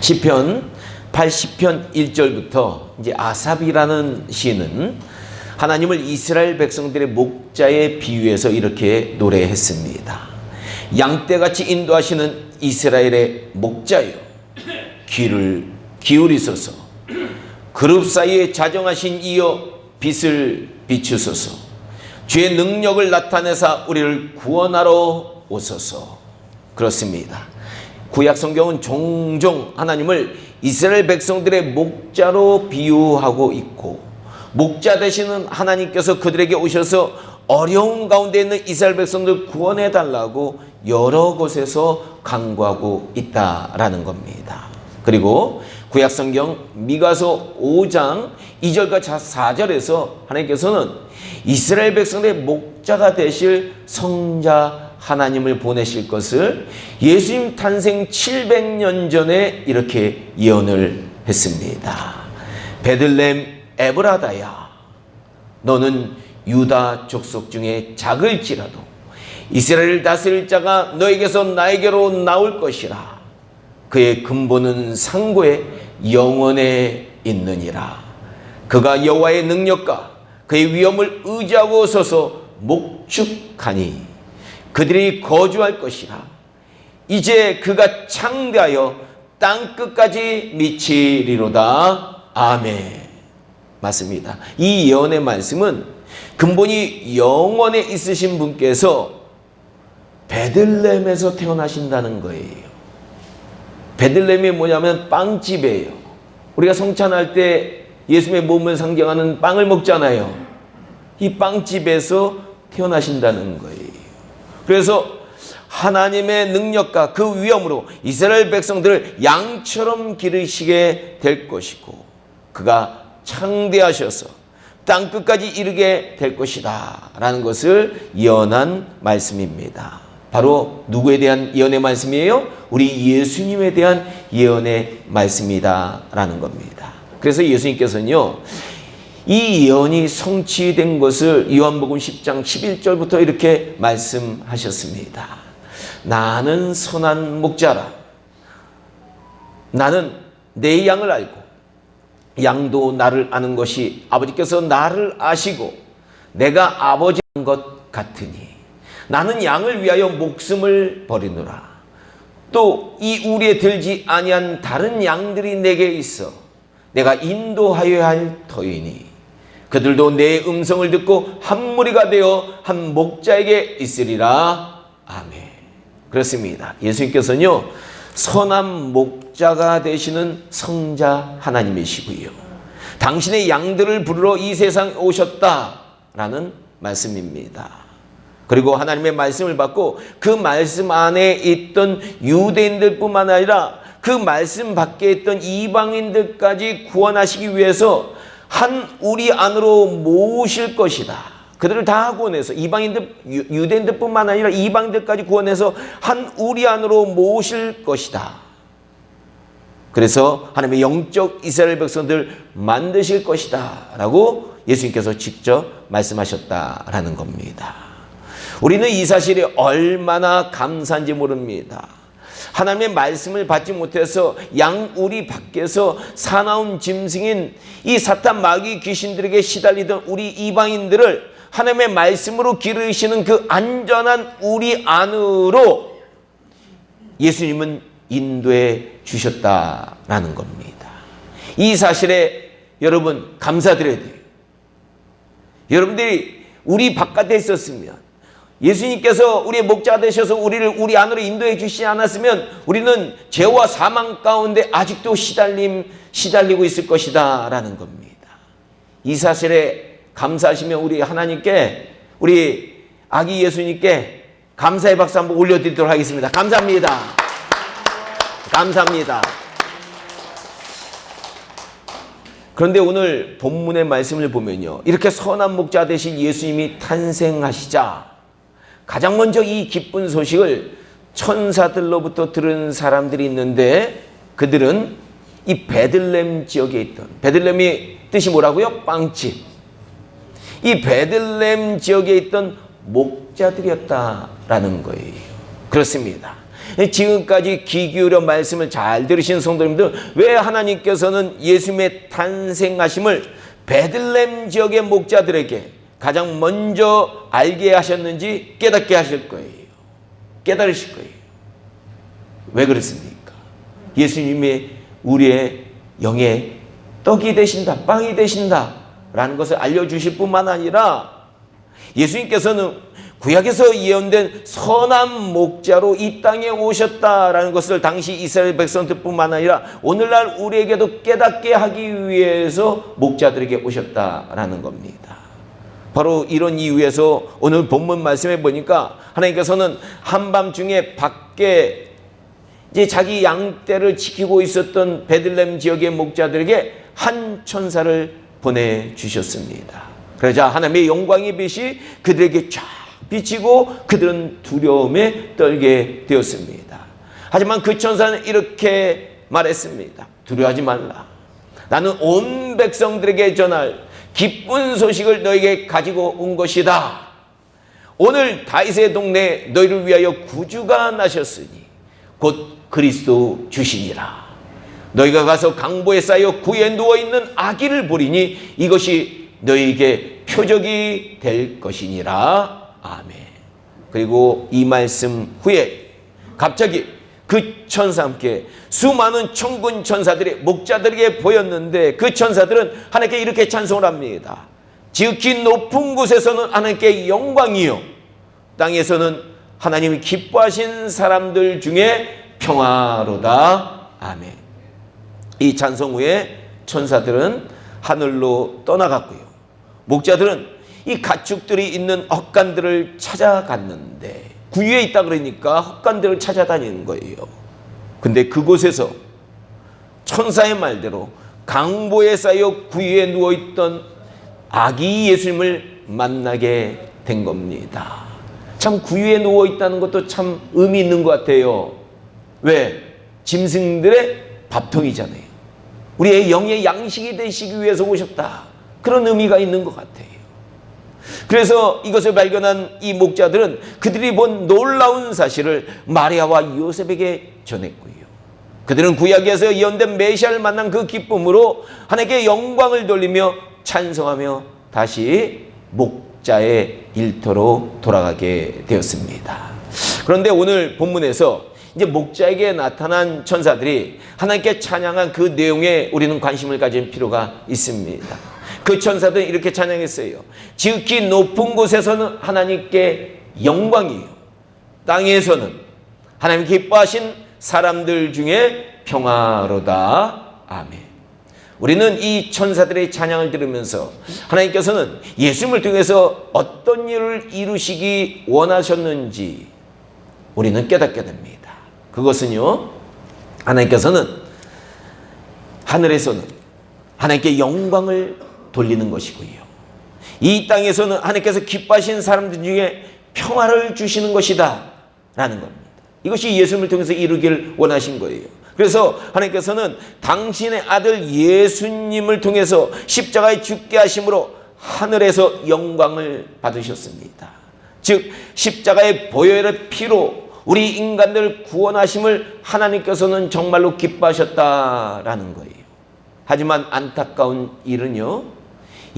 시편 80편 1절부터 이제 아삽이라는 시는 하나님을 이스라엘 백성들의 목자에 비유해서 이렇게 노래했습니다. 양떼같이 인도하시는 이스라엘의 목자여 귀를 기울이소서 그룹 사이에 자정하신 이여 빛을 비추소서 주의 능력을 나타내사 우리를 구원하러 오소서 그렇습니다. 구약 성경은 종종 하나님을 이스라엘 백성들의 목자로 비유하고 있고 목자 되시는 하나님께서 그들에게 오셔서 어려운 가운데 있는 이스라엘 백성들 구원해 달라고 여러 곳에서 강구하고 있다라는 겁니다. 그리고 구약 성경 미가서 5장 2절과 4절에서 하나님께서는 이스라엘 백성의 목자가 되실 성자 하나님을 보내실 것을 예수님 탄생 700년 전에 이렇게 예언을 했습니다. 베들렘 에브라다야 너는 유다 족속 중에 작을지라도 이스라엘 다스릴 자가 너에게서 나에게로 나올 것이라 그의 근본은 상고에 영원에 있느니라 그가 여호와의 능력과 그의 위엄을 의지하고 서서 목축하니 그들이 거주할 것이라. 이제 그가 창대하여 땅 끝까지 미치리로다. 아멘. 맞습니다. 이 예언의 말씀은 근본이 영원에 있으신 분께서 베들렘에서 태어나신다는 거예요. 베들렘이 뭐냐면 빵집이에요. 우리가 성찬할 때 예수님의 몸을 상징하는 빵을 먹잖아요. 이 빵집에서 태어나신다는 거예요 그래서 하나님의 능력과 그 위엄으로 이스라엘 백성들을 양처럼 기르시게 될 것이고 그가 창대하셔서 땅 끝까지 이르게 될 것이다 라는 것을 예언한 말씀입니다. 바로 누구에 대한 예언의 말씀이에요? 우리 예수님에 대한 예언의 말씀이다 라는 겁니다. 그래서 예수님께서는요 이 예언이 성취된 것을 요한복음 10장 11절부터 이렇게 말씀하셨습니다. 나는 선한 목자라. 나는 내 양을 알고 양도 나를 아는 것이 아버지께서 나를 아시고 내가 아버지 것 같으니 나는 양을 위하여 목숨을 버리노라. 또 이 우리에 들지 아니한 다른 양들이 내게 있어 내가 인도하여야 할 터이니 그들도 내 음성을 듣고 한 무리가 되어 한 목자에게 있으리라. 아멘. 그렇습니다. 예수님께서는요, 선한 목자가 되시는 성자 하나님이시고요. 당신의 양들을 부르러 이 세상에 오셨다라는 말씀입니다. 그리고 하나님의 말씀을 받고 그 말씀 안에 있던 유대인들뿐만 아니라 그 말씀 밖에 있던 이방인들까지 구원하시기 위해서 한 우리 안으로 모으실 것이다. 그들을 다 구원해서 이방인들 유대인들뿐만 아니라 이방인들까지 구원해서 한 우리 안으로 모으실 것이다. 그래서 하나님의 영적 이스라엘 백성들 만드실 것이다라고 예수님께서 직접 말씀하셨다라는 겁니다. 우리는 이 사실이 얼마나 감사한지 모릅니다. 하나님의 말씀을 받지 못해서 양우리 밖에서 사나운 짐승인 이 사탄 마귀 귀신들에게 시달리던 우리 이방인들을 하나님의 말씀으로 기르시는 그 안전한 우리 안으로 예수님은 인도해 주셨다라는 겁니다. 이 사실에 여러분 감사드려야 돼요. 여러분들이 우리 바깥에 있었으면 예수님께서 우리의 목자 되셔서 우리를 우리 안으로 인도해 주시지 않았으면 우리는 죄와 사망 가운데 아직도 시달림 시달리고 있을 것이다라는 겁니다. 이 사실에 감사하시면 우리 하나님께 우리 아기 예수님께 감사의 박수 한번 올려드리도록 하겠습니다. 감사합니다. 감사합니다. 그런데 오늘 본문의 말씀을 보면요. 이렇게 선한 목자 되신 예수님이 탄생하시자 가장 먼저 이 기쁜 소식을 천사들로부터 들은 사람들이 있는데 그들은 이 베들렘 지역에 있던 베들렘이 뜻이 뭐라고요? 빵집. 이 베들렘 지역에 있던 목자들이었다라는 거예요. 그렇습니다. 지금까지 귀 기울여 말씀을 잘 들으신 성도님들 왜 하나님께서는 예수님의 탄생하심을 베들렘 지역의 목자들에게 가장 먼저 알게 하셨는지 깨닫게 하실 거예요. 깨달으실 거예요. 왜 그렇습니까? 예수님이 우리의 영의 떡이 되신다, 빵이 되신다 라는 것을 알려주실 뿐만 아니라 예수님께서는 구약에서 예언된 선한 목자로 이 땅에 오셨다라는 것을 당시 이스라엘 백성들뿐만 아니라 오늘날 우리에게도 깨닫게 하기 위해서 목자들에게 오셨다라는 겁니다. 바로 이런 이유에서 오늘 본문 말씀해 보니까 하나님께서는 한밤중에 밖에 이제 자기 양떼를 지키고 있었던 베들렘 지역의 목자들에게 한 천사를 보내 주셨습니다. 그러자 하나님의 영광의 빛이 그들에게 쫙 비치고 그들은 두려움에 떨게 되었습니다. 하지만 그 천사는 이렇게 말했습니다. 두려워하지 말라. 나는 온 백성들에게 전할 기쁜 소식을 너에게 가지고 온 것이다. 오늘 다윗의 동네 너희를 위하여 구주가 나셨으니 곧 그리스도 주시니라. 너희가 가서 강보에 쌓여 구에 누워 있는 아기를 보리니 이것이 너희에게 표적이 될 것이니라. 아멘. 그리고 이 말씀 후에 갑자기 그 천사 함께 수많은 천군 천사들이 목자들에게 보였는데 그 천사들은 하나님께 이렇게 찬송을 합니다. 지극히 높은 곳에서는 하나님께 영광이요. 땅에서는 하나님이 기뻐하신 사람들 중에 평화로다. 아멘. 이 찬송 후에 천사들은 하늘로 떠나갔고요. 목자들은 이 가축들이 있는 헛간들을 찾아갔는데 구유에 있다 그러니까 헛간들을 찾아다니는 거예요. 근데 그곳에서 천사의 말대로 강보에 쌓여 구유에 누워 있던 아기 예수님을 만나게 된 겁니다. 참 구유에 누워 있다는 것도 참 의미 있는 것 같아요. 왜? 짐승들의 밥통이잖아요. 우리의 영의 양식이 되시기 위해서 오셨다. 그런 의미가 있는 것 같아요. 그래서 이것을 발견한 이 목자들은 그들이 본 놀라운 사실을 마리아와 요셉에게 전했고요. 그들은 구약에서 예언된 메시아를 만난 그 기쁨으로 하나님께 영광을 돌리며 찬송하며 다시 목자의 일터로 돌아가게 되었습니다. 그런데 오늘 본문에서 이제 목자에게 나타난 천사들이 하나님께 찬양한 그 내용에 우리는 관심을 가질 필요가 있습니다. 그 천사들은 이렇게 찬양했어요. 지극히 높은 곳에서는 하나님께 영광이요. 땅에서는 하나님 기뻐하신 사람들 중에 평화로다. 아멘. 우리는 이 천사들의 찬양을 들으면서 하나님께서는 예수님을 통해서 어떤 일을 이루시기 원하셨는지 우리는 깨닫게 됩니다. 그것은요, 하나님께서는 하늘에서는 하나님께 영광을 돌리는 것이고요. 이 땅에서는 하나님께서 기뻐하신 사람들 중에 평화를 주시는 것이다. 라는 겁니다. 이것이 예수님을 통해서 이루기를 원하신 거예요. 그래서 하나님께서는 당신의 아들 예수님을 통해서 십자가에 죽게 하심으로 하늘에서 영광을 받으셨습니다. 즉 십자가의 보혈의 피로 우리 인간들 구원하심을 하나님께서는 정말로 기뻐하셨다라는 거예요. 하지만 안타까운 일은요.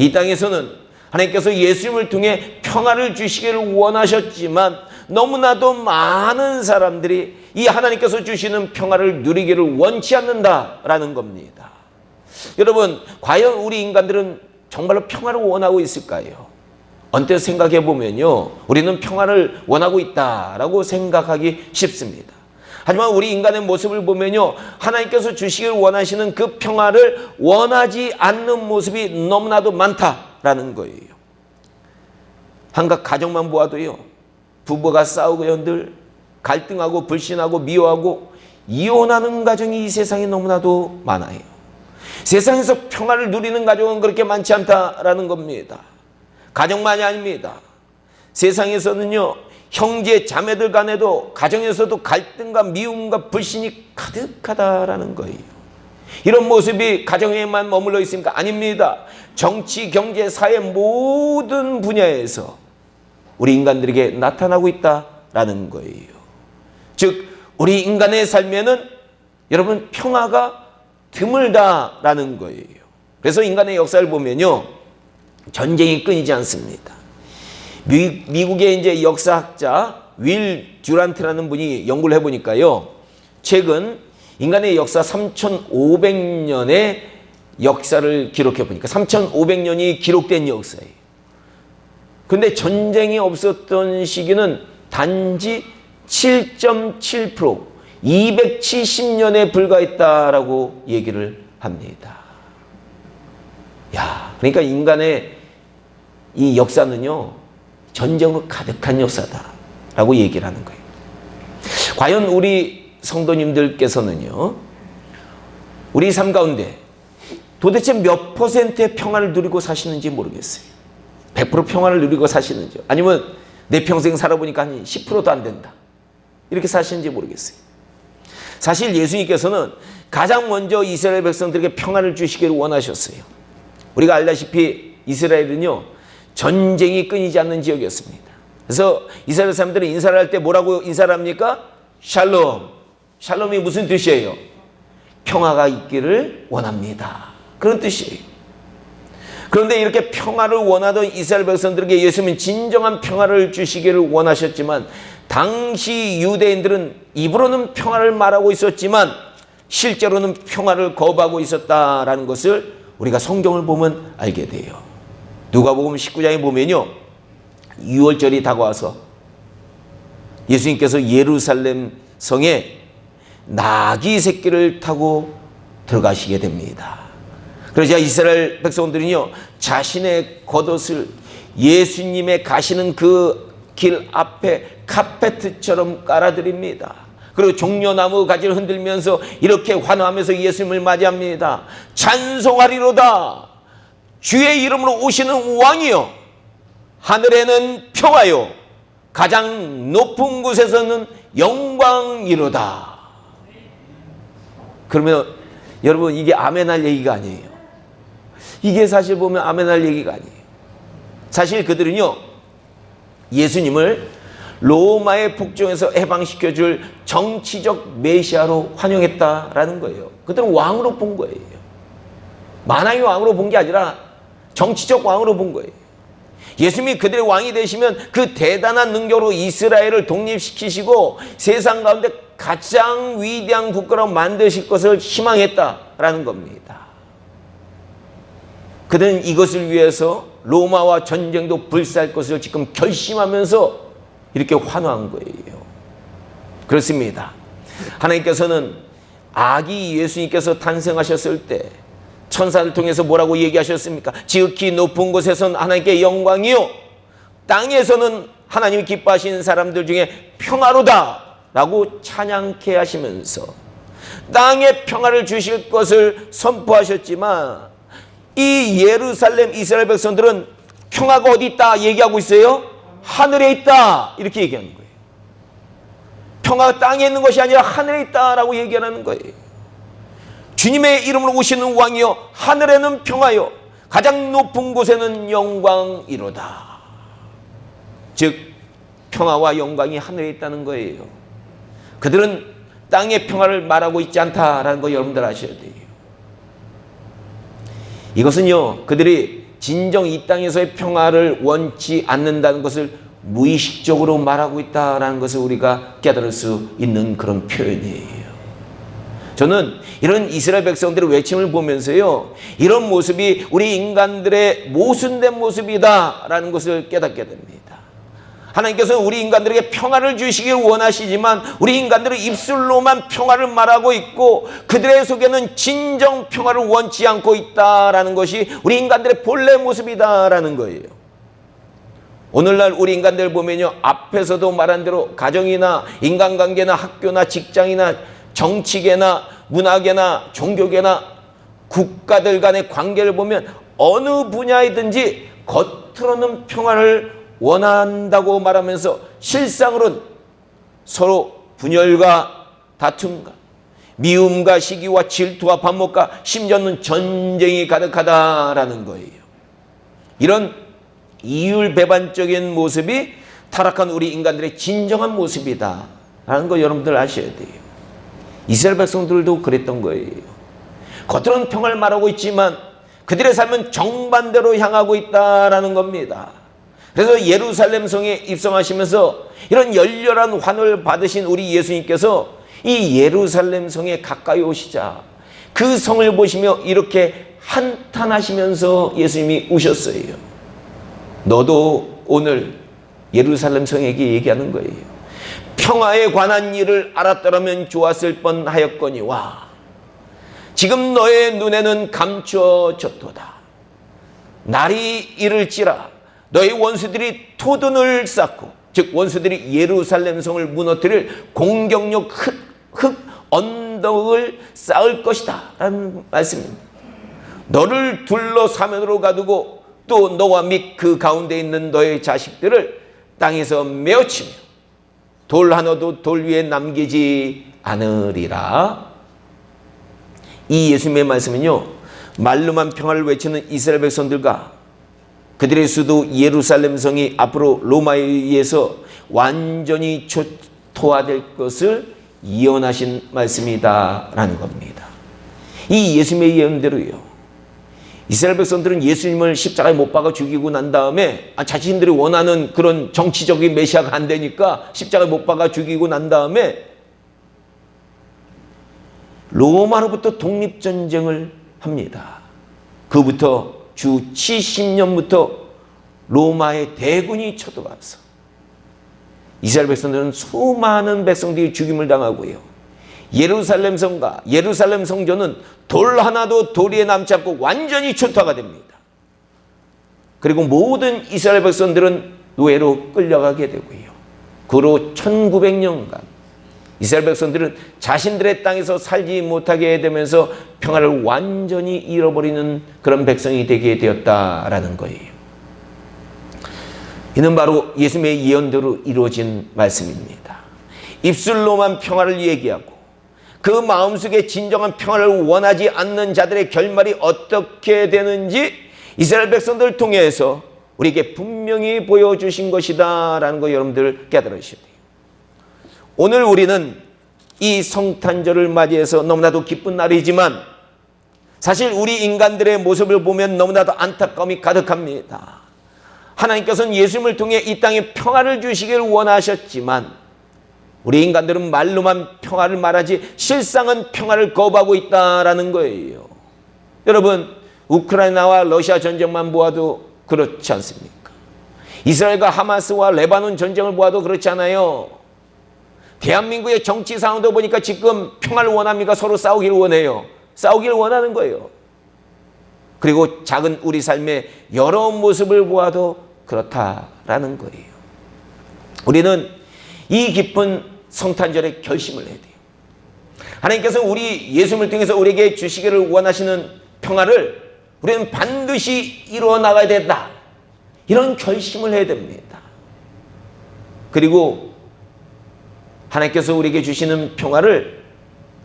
이 땅에서는 하나님께서 예수님을 통해 평화를 주시기를 원하셨지만 너무나도 많은 사람들이 이 하나님께서 주시는 평화를 누리기를 원치 않는다라는 겁니다. 여러분, 과연 우리 인간들은 정말로 평화를 원하고 있을까요? 언뜻 생각해 보면요. 우리는 평화를 원하고 있다라고 생각하기 쉽습니다. 하지만 우리 인간의 모습을 보면요. 하나님께서 주시길 원하시는 그 평화를 원하지 않는 모습이 너무나도 많다라는 거예요. 한각 가정만 보아도요. 부부가 싸우고 연들 갈등하고 불신하고 미워하고 이혼하는 가정이 이 세상에 너무나도 많아요. 세상에서 평화를 누리는 가정은 그렇게 많지 않다라는 겁니다. 가정만이 아닙니다. 세상에서는요, 형제 자매들 간에도 가정에서도 갈등과 미움과 불신이 가득하다라는 거예요. 이런 모습이 가정에만 머물러 있습니까? 아닙니다. 정치, 경제, 사회 모든 분야에서 우리 인간들에게 나타나고 있다라는 거예요. 즉 우리 인간의 삶에는 여러분 평화가 드물다라는 거예요. 그래서 인간의 역사를 보면요. 전쟁이 끊이지 않습니다. 미, 미국의 이제 역사학자 윌 듀란트라는 분이 연구를 해보니까요. 최근 인간의 역사 3,500년의 역사를 기록해 보니까 3,500년이 기록된 역사예요. 근데 전쟁이 없었던 시기는 단지 7.7% 270년에 불과했다라고 얘기를 합니다. 야, 그러니까 인간의 이 역사는요, 전쟁으로 가득한 역사다라고 얘기를 하는 거예요. 과연 우리 성도님들께서는요, 우리 삶 가운데 도대체 몇 퍼센트의 평안을 누리고 사시는지 모르겠어요. 100% 평안을 누리고 사시는지, 아니면 내 평생 살아보니까 한 10%도 안 된다. 이렇게 사시는지 모르겠어요. 사실 예수님께서는 가장 먼저 이스라엘 백성들에게 평안을 주시기를 원하셨어요. 우리가 알다시피 이스라엘은요, 전쟁이 끊이지 않는 지역이었습니다. 그래서 이스라엘 사람들은 인사를 할 때 뭐라고 인사를 합니까? 샬롬. 샬롬이 무슨 뜻이에요? 평화가 있기를 원합니다. 그런 뜻이에요. 그런데 이렇게 평화를 원하던 이스라엘 백성들에게 예수님은 진정한 평화를 주시기를 원하셨지만 당시 유대인들은 입으로는 평화를 말하고 있었지만 실제로는 평화를 거부하고 있었다라는 것을 우리가 성경을 보면 알게 돼요. 누가복음 19장에 보면요. 6월절이 다가와서 예수님께서 예루살렘 성에 나귀 새끼를 타고 들어가시게 됩니다. 그러자 이스라엘 백성들은요, 자신의 겉옷을 예수님의 가시는 그 길 앞에 카페트처럼 깔아드립니다. 그리고 종려나무 가지를 흔들면서 이렇게 환호하면서 예수님을 맞이합니다. 찬송하리로다. 주의 이름으로 오시는 왕이요. 하늘에는 평화요. 가장 높은 곳에서는 영광이로다. 그러면 여러분 이게 아멘할 얘기가 아니에요. 이게 사실 보면 아멘할 얘기가 아니에요. 사실 그들은요 예수님을 로마의 복종에서 해방시켜 줄 정치적 메시아로 환영했다라는 거예요. 그들은 왕으로 본 거예요. 만왕의 왕으로 본 게 아니라 정치적 왕으로 본 거예요. 예수님이 그들의 왕이 되시면 그 대단한 능력으로 이스라엘을 독립시키시고 세상 가운데 가장 위대한 국가로 만드실 것을 희망했다라는 겁니다. 그들은 이것을 위해서 로마와 전쟁도 불사할 것을 지금 결심하면서 이렇게 환호한 거예요. 그렇습니다. 하나님께서는 아기 예수님께서 탄생하셨을 때 천사를 통해서 뭐라고 얘기하셨습니까? 지극히 높은 곳에선 하나님께 영광이요. 땅에서는 하나님이 기뻐하시는 사람들 중에 평화로다. 라고 찬양케 하시면서 땅에 평화를 주실 것을 선포하셨지만 이 예루살렘 이스라엘 백성들은 평화가 어디 있다 얘기하고 있어요? 하늘에 있다. 이렇게 얘기하는 거예요. 평화가 땅에 있는 것이 아니라 하늘에 있다라고 얘기하는 거예요. 주님의 이름으로 오시는 왕이여 하늘에는 평화요 가장 높은 곳에는 영광이로다. 즉 평화와 영광이 하늘에 있다는 거예요. 그들은 땅의 평화를 말하고 있지 않다라는 거 여러분들 아셔야 돼요. 이것은요 그들이 진정 이 땅에서의 평화를 원치 않는다는 것을 무의식적으로 말하고 있다라는 것을 우리가 깨달을 수 있는 그런 표현이에요. 저는 이런 이스라엘 백성들의 외침을 보면서요, 이런 모습이 우리 인간들의 모순된 모습이다라는 것을 깨닫게 됩니다. 하나님께서는 우리 인간들에게 평화를 주시길 원하시지만 우리 인간들은 입술로만 평화를 말하고 있고 그들의 속에는 진정 평화를 원치 않고 있다라는 것이 우리 인간들의 본래 모습이다라는 거예요. 오늘날 우리 인간들 보면요 앞에서도 말한 대로 가정이나 인간관계나 학교나 직장이나 정치계나 문화계나 종교계나 국가들 간의 관계를 보면 어느 분야이든지 겉으로는 평화를 원한다고 말하면서 실상으로는 서로 분열과 다툼과 미움과 시기와 질투와 반목과 심지어는 전쟁이 가득하다라는 거예요. 이런 이율배반적인 모습이 타락한 우리 인간들의 진정한 모습이다. 라는 거 여러분들 아셔야 돼요. 이스라엘 백성들도 그랬던 거예요. 겉으로는 평화를 말하고 있지만 그들의 삶은 정반대로 향하고 있다라는 겁니다. 그래서 예루살렘 성에 입성하시면서 이런 열렬한 환호를 받으신 우리 예수님께서 이 예루살렘 성에 가까이 오시자 그 성을 보시며 이렇게 한탄하시면서 예수님이 우셨어요. 너도 오늘 예루살렘 성에게 얘기하는 거예요. 평화에 관한 일을 알았더라면 좋았을 뻔하였거니와 지금 너의 눈에는 감추어졌도다. 날이 이를지라 너희 원수들이 토둔을 쌓고 즉 원수들이 예루살렘 성을 무너뜨릴 공격력 흙, 흙 언덕을 쌓을 것이다 라는 말씀입니다. 너를 둘러 사면으로 가두고 또 너와 및 그 가운데 있는 너의 자식들을 땅에서 메어치며 돌 하나도 돌 위에 남기지 않으리라. 이 예수님의 말씀은요, 말로만 평화를 외치는 이스라엘 백성들과 그들의 수도 예루살렘 성이 앞으로 로마에 의해서 완전히 초토화될 것을 예언하신 말씀이다라는 겁니다. 이 예수님의 예언대로요. 이스라엘 백성들은 예수님을 십자가에 못 박아 죽이고 난 다음에 아, 자신들이 원하는 그런 정치적인 메시아가 안 되니까 십자가에 못 박아 죽이고 난 다음에 로마로부터 독립전쟁을 합니다. 그부터 주 70년부터 로마의 대군이 쳐들어와서 이스라엘 백성들은 수많은 백성들이 죽임을 당하고요. 예루살렘 성과 예루살렘 성전은 돌 하나도 도리에 남지 않고 완전히 초토화가 됩니다. 그리고 모든 이스라엘 백성들은 노예로 끌려가게 되고요. 그로 1900년간 이스라엘 백성들은 자신들의 땅에서 살지 못하게 되면서 평화를 완전히 잃어버리는 그런 백성이 되게 되었다라는 거예요. 이는 바로 예수님의 예언대로 이루어진 말씀입니다. 입술로만 평화를 얘기하고 그 마음속에 진정한 평화를 원하지 않는 자들의 결말이 어떻게 되는지 이스라엘 백성들을 통해서 우리에게 분명히 보여주신 것이다 라는 거 여러분들 깨달으셔야 돼요. 오늘 우리는 이 성탄절을 맞이해서 너무나도 기쁜 날이지만 사실 우리 인간들의 모습을 보면 너무나도 안타까움이 가득합니다. 하나님께서는 예수님을 통해 이 땅에 평화를 주시기를 원하셨지만 우리 인간들은 말로만 평화를 말하지 실상은 평화를 거부하고 있다라는 거예요. 여러분 우크라이나와 러시아 전쟁만 보아도 그렇지 않습니까? 이스라엘과 하마스와 레바논 전쟁을 보아도 그렇지 않아요. 대한민국의 정치 상황도 보니까 지금 평화를 원합니까? 서로 싸우기를 원해요. 싸우기를 원하는 거예요. 그리고 작은 우리 삶의 여러 모습을 보아도 그렇다라는 거예요. 우리는 이 깊은 성탄절에 결심을 해야 돼요. 하나님께서 우리 예수님을 통해서 우리에게 주시기를 원하시는 평화를 우리는 반드시 이루어 나가야 된다. 이런 결심을 해야 됩니다. 그리고 하나님께서 우리에게 주시는 평화를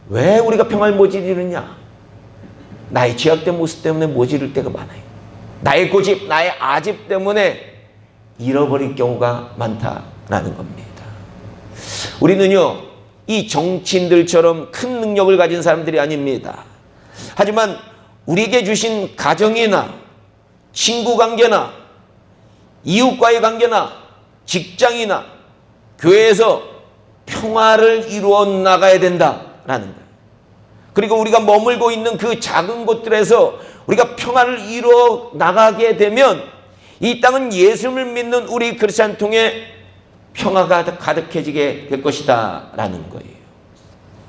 왜 우리가 평화를 못 이루느냐? 나의 죄악된 모습 때문에 못 이룰 때가 많아요. 나의 고집, 나의 아집 때문에 잃어버릴 경우가 많다라는 겁니다. 우리는요, 이 정치인들처럼 큰 능력을 가진 사람들이 아닙니다. 하지만 우리에게 주신 가정이나 친구 관계나 이웃과의 관계나 직장이나 교회에서 평화를 이루어 나가야 된다라는 거예요. 그리고 우리가 머물고 있는 그 작은 곳들에서 우리가 평화를 이루어 나가게 되면 이 땅은 예수님을 믿는 우리 크리스찬 통해 평화가 가득해지게 될 것이다 라는 거예요.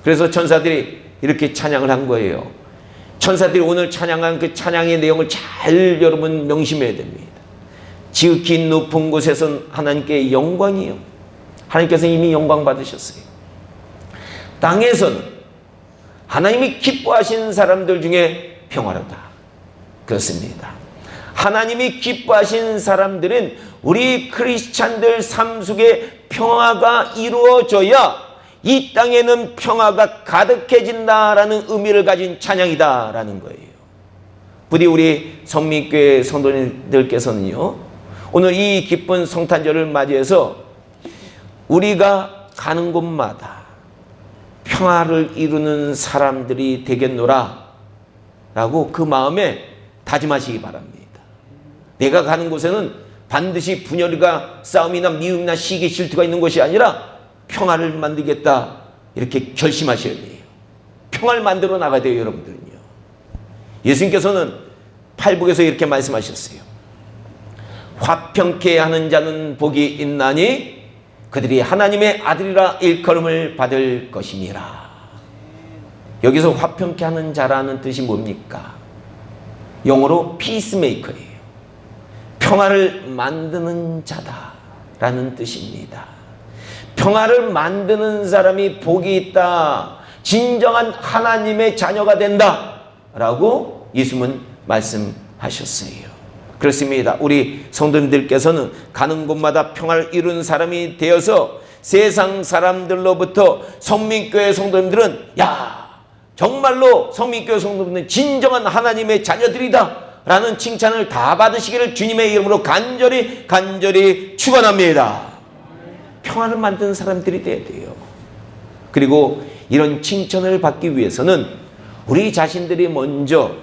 그래서 천사들이 이렇게 찬양을 한 거예요. 천사들이 오늘 찬양한 그 찬양의 내용을 잘 여러분 명심해야 됩니다. 지극히 높은 곳에선 하나님께 영광이요. 하나님께서 이미 영광 받으셨어요. 땅에서는 하나님이 기뻐하시는 사람들 중에 평화롭다. 그렇습니다. 하나님이 기뻐하신 사람들은 우리 크리스찬들 삶 속에 평화가 이루어져야 이 땅에는 평화가 가득해진다라는 의미를 가진 찬양이다라는 거예요. 부디 우리 성민교회 성도님들께서는요, 오늘 이 기쁜 성탄절을 맞이해서 우리가 가는 곳마다 평화를 이루는 사람들이 되겠노라 라고 그 마음에 다짐하시기 바랍니다. 내가 가는 곳에는 반드시 분열이가 싸움이나 미움이나 시기 질투가 있는 것이 아니라 평화를 만들겠다 이렇게 결심하셔야 돼요. 평화를 만들어 나가야 돼요, 여러분들은요. 예수님께서는 팔복에서 이렇게 말씀하셨어요. 화평케 하는 자는 복이 있나니 그들이 하나님의 아들이라 일컬음을 받을 것이니라. 여기서 화평케 하는 자라는 뜻이 뭡니까? 영어로 피스메이커예요. 평화를 만드는 자다라는 뜻입니다. 평화를 만드는 사람이 복이 있다. 진정한 하나님의 자녀가 된다 라고 예수님은 말씀하셨어요. 그렇습니다. 우리 성도님들께서는 가는 곳마다 평화를 이루는 사람이 되어서 세상 사람들로부터 성민교회 성도님들은 야 정말로 성민교회 성도님들은 진정한 하나님의 자녀들이다 라는 칭찬을 다 받으시기를 주님의 이름으로 간절히 간절히 축원합니다. 평화를 만드는 사람들이 돼야 돼요. 그리고 이런 칭찬을 받기 위해서는 우리 자신들이 먼저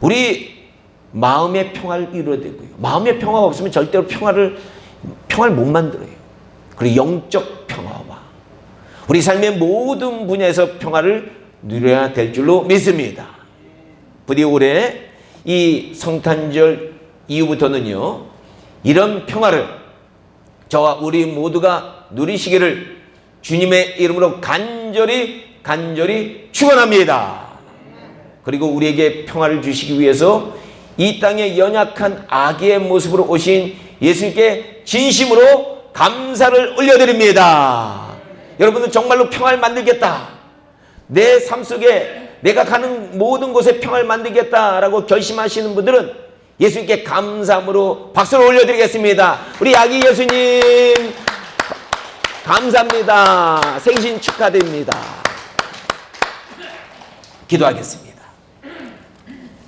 우리 마음의 평화를 이루어야 되고요. 마음의 평화가 없으면 절대로 평화를 평화를 못 만들어요. 그리고 영적 평화와 우리 삶의 모든 분야에서 평화를 누려야 될 줄로 믿습니다. 부디 올해 이 성탄절 이후부터는요. 이런 평화를 저와 우리 모두가 누리시기를 주님의 이름으로 간절히 간절히 축원합니다. 그리고 우리에게 평화를 주시기 위해서 이 땅에 연약한 아기의 모습으로 오신 예수님께 진심으로 감사를 올려드립니다. 여러분들 정말로 평화를 만들겠다. 내 삶 속에 내가 가는 모든 곳에 평화를 만들겠다라고 결심하시는 분들은 예수님께 감사함으로 박수를 올려드리겠습니다. 우리 아기 예수님 감사합니다. 생신 축하드립니다. 기도하겠습니다.